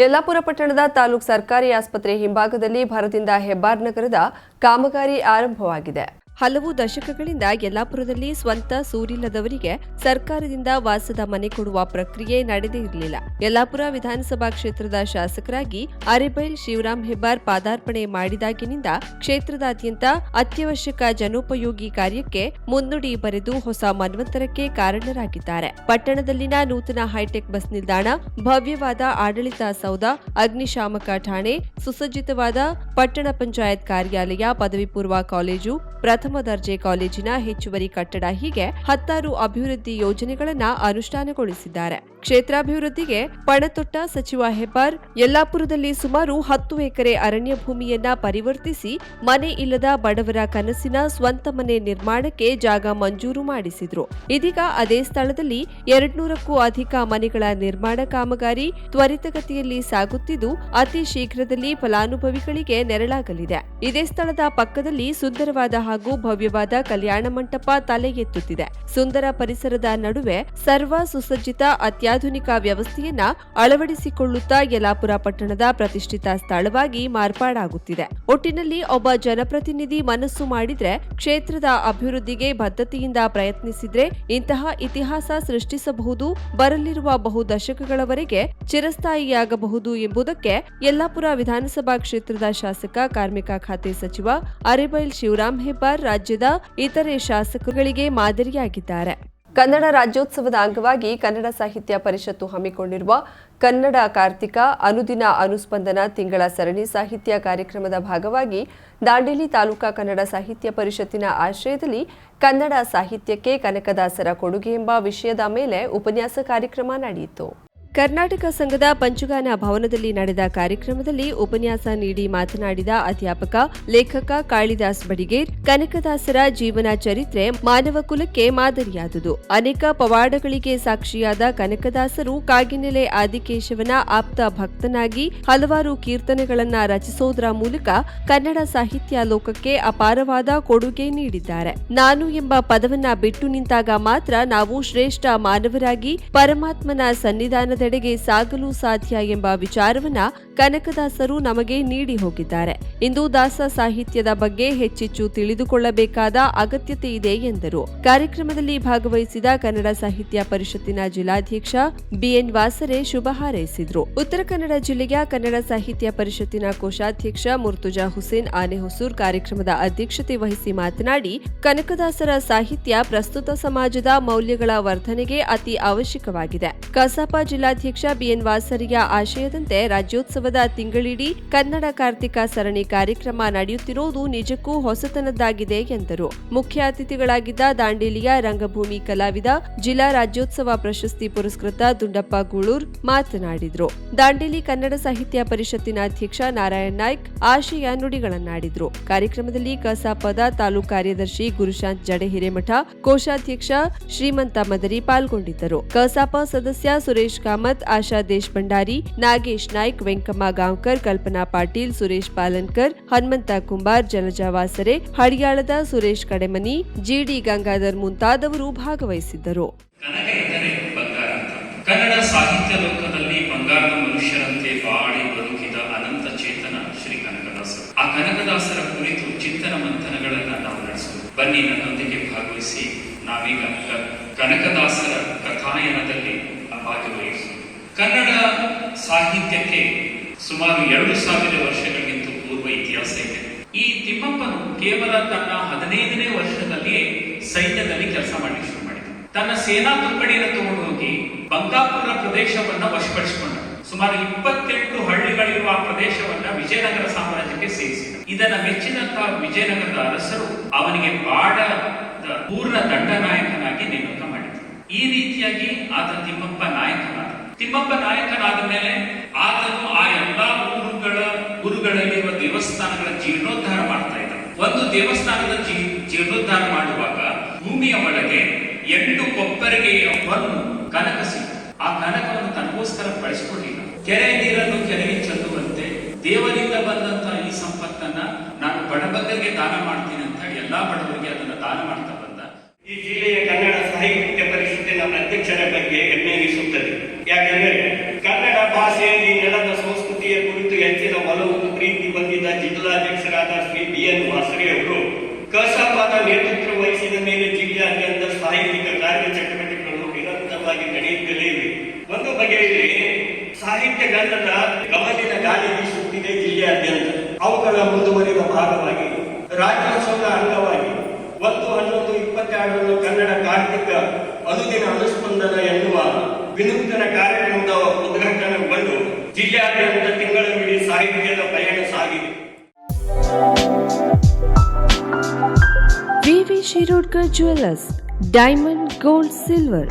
ಯಲ್ಲಾಪುರ ಪಟ್ಟಣದ ತಾಲೂಕು ಸರ್ಕಾರಿ ಆಸ್ಪತ್ರೆ ಹಿಂಭಾಗದಲ್ಲಿ ಭರದಿಂದ ಹೆಬ್ಬಾರ್ ನಗರದ ಕಾಮಗಾರಿ ಆರಂಭವಾಗಿದೆ. ಹಲವು ದಶಕಗಳಿಂದ ಯಲ್ಲಾಪುರದಲ್ಲಿ ಸ್ವಂತ ಸೂರಿಲ್ಲದವರಿಗೆ ಸರ್ಕಾರದಿಂದ ವಾಸದ ಮನೆ ಕೊಡುವ ಪ್ರಕ್ರಿಯೆ ನಡೆದೇ ಇರಲಿಲ್ಲ. ಯಲ್ಲಾಪುರ ವಿಧಾನಸಭಾ ಕ್ಷೇತ್ರದ ಶಾಸಕರಾಗಿ ಅರೆಬೈಲ್ ಶಿವರಾಮ್ ಹೆಬ್ಬಾರ್ ಪಾದಾರ್ಪಣೆ ಮಾಡಿದಾಗಿನಿಂದ ಕ್ಷೇತ್ರದಾದ್ಯಂತ ಅತ್ಯವಶ್ಯಕ ಜನೋಪಯೋಗಿ ಕಾರ್ಯಕ್ಕೆ ಮುನ್ನುಡಿ ಬರೆದು ಹೊಸ ಮನ್ವಂತರಕ್ಕೆ ಕಾರಣರಾಗಿದ್ದಾರೆ. ಪಟ್ಟಣದಲ್ಲಿನ ನೂತನ ಹೈಟೆಕ್ ಬಸ್ ನಿಲ್ದಾಣ, ಭವ್ಯವಾದ ಆಡಳಿತ ಸೌಧ, ಅಗ್ನಿಶಾಮಕ ಠಾಣೆ, ಸುಸಜ್ಜಿತವಾದ ಪಟ್ಟಣ ಪಂಚಾಯತ್ ಕಾರ್ಯಾಲಯ ಪದವಿ ಪೂರ್ವ ಕಾಲೇಜು, ಪ್ರಥಮ ದರ್ಜೆ ಕಾಲೇಜಿನ ಹೆಚ್ಚುವರಿ ಕಟ್ಟಡ ಹೀಗೆ ಹತ್ತಾರು ಅಭಿವೃದ್ಧಿ ಯೋಜನೆಗಳನ್ನು ಅನುಷ್ಠಾನಗೊಳಿಸಿದ್ದಾರೆ. ಕ್ಷೇತ್ರಾಭಿವೃದ್ಧಿಗೆ ಪಣತೊಟ್ಟ ಸಚಿವ ಹೆಬ್ಬಾರ್, ಯಲ್ಲಾಪುರದಲ್ಲಿ ಸುಮಾರು ಹತ್ತು ಎಕರೆ ಅರಣ್ಯ ಭೂಮಿಯನ್ನ ಪರಿವರ್ತಿಸಿ ಮನೆ ಇಲ್ಲದ ಬಡವರ ಕನಸಿನ ಸ್ವಂತ ಮನೆ ನಿರ್ಮಾಣಕ್ಕೆ ಜಾಗ ಮಂಜೂರು ಮಾಡಿಸಿದ್ರು. ಇದೀಗ ಅದೇ ಸ್ಥಳದಲ್ಲಿ ಎರಡ್ನೂರಕ್ಕೂ ಅಧಿಕ ಮನೆಗಳ ನಿರ್ಮಾಣ ಕಾಮಗಾರಿ ತ್ವರಿತಗತಿಯಲ್ಲಿ ಸಾಗುತ್ತಿದ್ದು, ಅತಿ ಶೀಘ್ರದಲ್ಲಿ ಫಲಾನುಭವಿಗಳಿಗೆ ನೆರಳಾಗಲಿದೆ. ಇದೇ ಸ್ಥಳದ ಪಕ್ಕದಲ್ಲಿ ಸುಂದರವಾದ ಹಾಗೂ ಭವ್ಯವಾದ ಕಲ್ಯಾಣ ಮಂಟಪ ತಲೆ ಎತ್ತುತ್ತಿದೆ ಸುಂದರ ಪರಿಸರದ ನಡುವೆ ಸರ್ವ ಸುಸಜ್ಜಿತ ಅತ್ಯಾಧುನಿಕ ವ್ಯವಸ್ಥೆಯನ್ನ ಅಳವಡಿಸಿಕೊಳ್ಳುತ್ತಾ ಯಲಾಪುರ ಪಟ್ಟಣದ ಪ್ರತಿಷ್ಠಿತ ಸ್ಥಳವಾಗಿ ಮಾರ್ಪಾಡಾಗುತ್ತಿದೆ. ಒಟ್ಟಿನಲ್ಲಿ ಒಬ್ಬ ಜನಪ್ರತಿನಿಧಿ ಮನಸ್ಸು ಮಾಡಿದ್ರೆ ಕ್ಷೇತ್ರದ ಅಭಿವೃದ್ಧಿಗೆ ಬದ್ಧತೆಯಿಂದ ಪ್ರಯತ್ನಿಸಿದ್ರೆ ಇಂತಹ ಇತಿಹಾಸ ಸೃಷ್ಟಿಸಬಹುದು, ಬರಲಿರುವ ಬಹು ದಶಕಗಳವರೆಗೆ ಚಿರಸ್ಥಾಯಿಯಾಗಬಹುದು ಎಂಬುದಕ್ಕೆ ಯಲ್ಲಾಪುರ ವಿಧಾನಸಭಾ ಕ್ಷೇತ್ರದ ಶಾಸಕ, ಕಾರ್ಮಿಕ ಖಾತೆ ಸಚಿವ ಅರೆಬೈಲ್ ಶಿವರಾಮ್ ಹೆಬ್ಬಾರ್ ರಾಜ್ಯದ ಇತರೆ ಶಾಸಕರುಗಳಿಗೆ ಮಾದರಿಯಾಗಿದ್ದಾರೆ. ಕನ್ನಡ ರಾಜ್ಯೋತ್ಸವದ ಅಂಗವಾಗಿ ಕನ್ನಡ ಸಾಹಿತ್ಯ ಪರಿಷತ್ತು ಹಮ್ಮಿಕೊಂಡಿರುವ ಕನ್ನಡ ಕಾರ್ತಿಕ ಅನುದಿನ ಅನುಸ್ಪಂದನ ತಿಂಗಳ ಸರಣಿ ಸಾಹಿತ್ಯ ಕಾರ್ಯಕ್ರಮದ ಭಾಗವಾಗಿ ದಾಂಡೇಲಿ ತಾಲೂಕಾ ಕನ್ನಡ ಸಾಹಿತ್ಯ ಪರಿಷತ್ತಿನ ಆಶ್ರಯದಲ್ಲಿ ಕನ್ನಡ ಸಾಹಿತ್ಯಕ್ಕೆ ಕನಕದಾಸರ ಕೊಡುಗೆ ಎಂಬ ವಿಷಯದ ಮೇಲೆ ಉಪನ್ಯಾಸ ಕಾರ್ಯಕ್ರಮ ನಡೆಯಿತು. ಕರ್ನಾಟಕ ಸಂಘದ ಪಂಚಗಾನ ಭವನದಲ್ಲಿ ನಡೆದ ಕಾರ್ಯಕ್ರಮದಲ್ಲಿ ಉಪನ್ಯಾಸ ನೀಡಿ ಮಾತನಾಡಿದ ಅಧ್ಯಾಪಕ, ಲೇಖಕ ಕಾಳಿದಾಸ್ ಬಡಿಗೇರ್, ಕನಕದಾಸರ ಜೀವನ ಚರಿತ್ರೆ ಮಾನವ ಕುಲಕ್ಕೆ ಮಾದರಿಯಾದುದು. ಅನೇಕ ಪವಾಡಗಳಿಗೆ ಸಾಕ್ಷಿಯಾದ ಕನಕದಾಸರು ಕಾಗಿನೆಲೆ ಆದಿಕೇಶವನ ಆಪ್ತ ಭಕ್ತನಾಗಿ ಹಲವಾರು ಕೀರ್ತನೆಗಳನ್ನ ರಚಿಸೋದರ ಮೂಲಕ ಕನ್ನಡ ಸಾಹಿತ್ಯ ಲೋಕಕ್ಕೆ ಅಪಾರವಾದ ಕೊಡುಗೆ ನೀಡಿದ್ದಾರೆ. ನಾನು ಎಂಬ ಪದವನ್ನ ಬಿಟ್ಟು ನಿಂತಾಗ ಮಾತ್ರ ನಾವು ಶ್ರೇಷ್ಠ ಮಾನವರಾಗಿ ಪರಮಾತ್ಮನ ಸನ್ನಿಧಾನದೆಡೆಗೆ ಸಾಗಲು ಸಾಧ್ಯ ಎಂಬ ವಿಚಾರವನ್ನ ಕನಕದಾಸರು ನಮಗೆ ನೀಡಿ ಹೋಗಿದ್ದಾರೆ. ಇಂದು ದಾಸ ಸಾಹಿತ್ಯದ ಬಗ್ಗೆ ಹೆಚ್ಚೆಚ್ಚು ತಿಳಿದುಕೊಳ್ಳಬೇಕಾದ ಅಗತ್ಯತೆ ಇದೆ ಎಂದರು. ಕಾರ್ಯಕ್ರಮದಲ್ಲಿ ಭಾಗವಹಿಸಿದ ಕನ್ನಡ ಸಾಹಿತ್ಯ ಪರಿಷತ್ತಿನ ಜಿಲ್ಲಾಧ್ಯಕ್ಷ ಬಿಎನ್ ವಾಸರೆ ಶುಭ ಹಾರೈಸಿದ್ರು. ಉತ್ತರ ಕನ್ನಡ ಜಿಲ್ಲೆಯ ಕನ್ನಡ ಸಾಹಿತ್ಯ ಪರಿಷತ್ತಿನ ಕೋಶಾಧ್ಯಕ್ಷ ಮುರ್ತುಜಾ ಹುಸೇನ್ ಆನೆಹೊಸೂರ್ ಕಾರ್ಯಕ್ರಮದ ಅಧ್ಯಕ್ಷತೆ ವಹಿಸಿ ಮಾತನಾಡಿ, ಕನಕದಾಸರ ಸಾಹಿತ್ಯ ಪ್ರಸ್ತುತ ಸಮಾಜದ ಮೌಲ್ಯಗಳ ವರ್ಧನೆಗೆ ಅತಿ ಅವಶ್ಯಕವಾಗಿದೆ. ಕಸಾಪ ಜಿಲ್ಲಾಧ್ಯಕ್ಷ ಬಿಎನ್ ವಾಸರಿಯ ಆಶಯದಂತೆ ರಾಜ್ಯೋತ್ಸವದ ತಿಂಗಳಿಡೀ ಕನ್ನಡ ಕಾರ್ತಿಕ ಸರಣಿ ಕಾರ್ಯಕ್ರಮ ನಡೆಯುತ್ತಿರುವುದು ನಿಜಕ್ಕೂ ಹೊಸತನದ್ದಾಗಿದೆ ಎಂದರು. ಮುಖ್ಯ ಅತಿಥಿಗಳಾಗಿದ್ದ ದಾಂಡೇಲಿಯ ರಂಗಭೂಮಿ ಕಲಾವಿದ, ಜಿಲ್ಲಾ ರಾಜ್ಯೋತ್ಸವ ಪ್ರಶಸ್ತಿ ಪುರಸ್ಕೃತ ದುಂಡಪ್ಪ ಗೂಳೂರ್ ಮಾತನಾಡಿದರು. ದಾಂಡೇಲಿ ಕನ್ನಡ ಸಾಹಿತ್ಯ ಪರಿಷತ್ತಿನ ಅಧ್ಯಕ್ಷ ನಾರಾಯಣ್ ನಾಯ್ಕ್ ಆಶಯ ನುಡಿಗಳನ್ನಾಡಿದರು. ಕಾರ್ಯಕ್ರಮದಲ್ಲಿ ಕಸಾಪದ ತಾಲೂಕು ಕಾರ್ಯದರ್ಶಿ ಗುರುಶಾಂತ್ ಜಡೆ ಹಿರೇಮಠ ಕೋಶಾಧ್ಯಕ್ಷ ಶ್ರೀಮಂತ ಮದರಿ ಪಾಲ್ಗೊಂಡಿದ್ದರು. ಕಸಾಪ ಸದಸ್ಯ ಸುರೇಶ್ ಕಾಮತ್ ಆಶಾ ದೇಶಭಂಡಾರಿ, ನಾಗೇಶ್ ನಾಯ್ಕ್, ವೆಂಕಮ್ಮ ಗಾಂವ್ಕರ್, ಕಲ್ಪನಾ ಪಾಟೀಲ್, ಸುರೇಶ್ ಪಾಲನ್ಕರ್, ಹನುಮಂತ ಕುಂಬಾರ್, ಜಲಜಾ ವಾಸರೆ ಹಳಿಯಾಳದ ಸುರೇಶ್ ಕಡೆಮನಿ, ಜಿಡಿ ಗಂಗಾಧರ್ ಮುಂತಾದವರು ಭಾಗವಹಿಸಿದ್ದರು. ಕನ್ನಡ ಸಾಹಿತ್ಯ ಲೋಕದಲ್ಲಿ ಬಂಗಾರದ ಮನುಷ್ಯರಂತೆ ಬಾಳಿ ಬದುಕಿದ ಅನಂತ ಚೇತನ ಶ್ರೀ ಕನಕದಾಸರು. ಆ ಕನಕದಾಸರ ಕುರಿತು ಚಿಂತನ ಮಂಥನಗಳನ್ನ ನಾವು ನಡೆಸೋದು ಬನ್ನಿ ನನ್ನೊಂದಿಗೆ ಭಾಗವಹಿಸಿ. ನಾವೀಗ ಕನಕದಾಸರ ಕನ್ನಡ ಸಾಹಿತ್ಯಕ್ಕೆ ಸುಮಾರು ಎರಡು ಸಾವಿರ ವರ್ಷಗಳಿಗಿಂತ ಪೂರ್ವ ಇತಿಹಾಸ ಇದೆ. ಈ ತಿಮ್ಮಪ್ಪನು ಕೇವಲ ತನ್ನ ಹದಿನೈದನೇ ವರ್ಷದಲ್ಲಿಯೇ ಸೈನ್ಯದಲ್ಲಿ ಕೆಲಸ ಮಾಡಿ ಶುರು ಮಾಡಿದ. ತನ್ನ ಸೇನಾ ತುಕಡಿಯನ್ನು ತಗೊಂಡು ಹೋಗಿ ಬಂಕಾಪುರ ಪ್ರದೇಶವನ್ನ ವಶಪಡಿಸಿಕೊಂಡ ಸುಮಾರು ಇಪ್ಪತ್ತೆಂಟು ಹಳ್ಳಿಗಳಿರುವ ಆ ಪ್ರದೇಶವನ್ನ ವಿಜಯನಗರ ಸಾಮ್ರಾಜ್ಯಕ್ಕೆ ಸೇರಿಸಿದ. ಇದನ್ನ ಮೆಚ್ಚಿದಂತಹ ವಿಜಯನಗರದ ಅರಸರು ಅವನಿಗೆ ಬಾಡ ಪೂರ್ಣ ದಂಡನಾಯಕನಾಗಿ ನೇಮಕ ಮಾಡಿದರು. ಈ ರೀತಿಯಾಗಿ ಆತ ತಿಮ್ಮಪ್ಪ ನಾಯಕನಾದ ತಿಮ್ಮಪ್ಪ ನಾಯಕನಾದ ಮೇಲೆ ಆತನು ಆ ಎಲ್ಲಾ ಊರುಗಳ ಊರುಗಳಲ್ಲಿ ದೇವಸ್ಥಾನಗಳ ಜೀರ್ಣೋದ್ಧಾರ ಮಾಡ್ತಾ ಇದ್ದ. ಒಂದು ದೇವಸ್ಥಾನದ ಜೀರ್ಣೋದ್ಧಾರ ಮಾಡುವಾಗ ಭೂಮಿಯ ಒಳಗೆ ಎಂಟು ಕೊಪ್ಪರಿಗೆಯ ಹೊನ್ನು ಕನಕ ಸಿಕ್ತು ಆ ಕನಕವನ್ನು ತನಗೋಸ್ಕರ ಬಳಸಿಕೊಂಡಿಲ್ಲ. ಕೆರೆ ನೀರನ್ನು ಕೆರೆಗೆ ಚೆಲ್ಲುವಂತೆ ದೇವರಿಂದ ಬಂದಂತಹ ಈ ಸಂಪತ್ತನ್ನ ನಾನು ಬಡಬಗ್ಗೆ ದಾನ ಮಾಡ್ತೀನಿ ಅಂತ ಎಲ್ಲಾ ಬಡವರಿಗೆ ಅದನ್ನ ದಾನ ಮಾಡ್ತಾ ಬಂದ. ಈ ಜಿಲ್ಲೆಯ ಕನ್ನಡ ಸಾಹಿತ್ಯ ಪರಿಷತ್ತಿನ ಅಧ್ಯಕ್ಷರ ಬಗ್ಗೆ ಹೆಮ್ಮೆ ಭಾಷೆಯಲ್ಲಿ ನೆಲದ ಸಂಸ್ಕೃತಿಯ ಕುರಿತು ಹೆಚ್ಚಿನ ಒಲವು ಪ್ರೀತಿ ಬಂದಿದ್ದ ಜಿಲ್ಲಾಧ್ಯಕ್ಷರಾದ ಶ್ರೀ ಬಿ ಎನ್ ವಾಸರೆ ಅವರು ಕಸಾಪದ ನೇತೃತ್ವ ವಹಿಸಿದ ಮೇಲೆ ಜಿಲ್ಲೆಯಾದ್ಯಂತ ಸಾಹಿತ್ಯಿಕ ಕಾರ್ಯ ಚಟುವಟಿಕೆಗಳು ನಿರಂತರವಾಗಿ ನಡೆಯುತ್ತಲೇ ಇವೆ. ಒಂದು ಬಗೆಯಲ್ಲಿ ಸಾಹಿತ್ಯ ಗಂಧದ ಗಮನಿನ ಗಾಳಿ ಬೀಸುತ್ತಿದೆ ಜಿಲ್ಲೆಯಾದ್ಯಂತ ಅವುಗಳ ಮುಂದುವರಿದ ಭಾಗವಾಗಿ, ರಾಜ್ಯೋತ್ಸವದ ಅಂಗವಾಗಿ, ಒಂದು ಹನ್ನೊಂದು ಇಪ್ಪತ್ತೆರಡರಂದು ಕನ್ನಡ ಕಾರ್ತಿಕ ಅನುದಿನ ಅನುಸ್ಪಂದನ ಎನ್ನುವ ವಿನೂತನ ಕಾರ್ಯಕ್ರಮದ ಉದ್ಘಾಟನೆಗೊಂಡು ಜಿಲ್ಲಾದ್ಯಂತ ತಿಂಗಳವಿಡೀ ಸಾಹಿತ್ಯದ ಪಯಣ ಸಾಗಿದೆ. V V Shirodkar jewellers diamond gold silver.